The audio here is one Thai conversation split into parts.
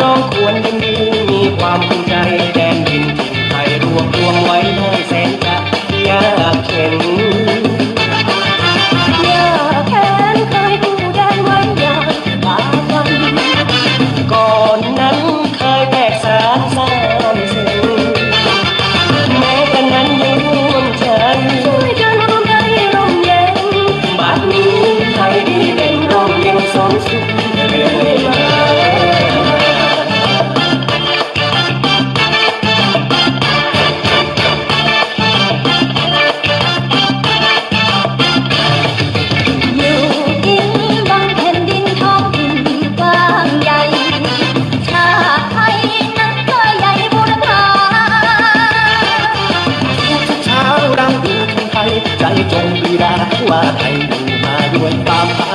น้องควรเป็นผู้มีความภูมิใจแดนดินไทยรวบรวมไว้ห้องแสนจะยากเข็นยากแค้นเคยผู้แดนไว้ยากบาปัก่อนนั้นเคยแตกสาามสิ่งแม้กันนั้นยังร่วมใจช่วยกันร่มใจร่มย็นบัดนี้ไทยเป็นร่มย็นสมสุข ว่าให้ดูมาด้วยความ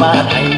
Hạnh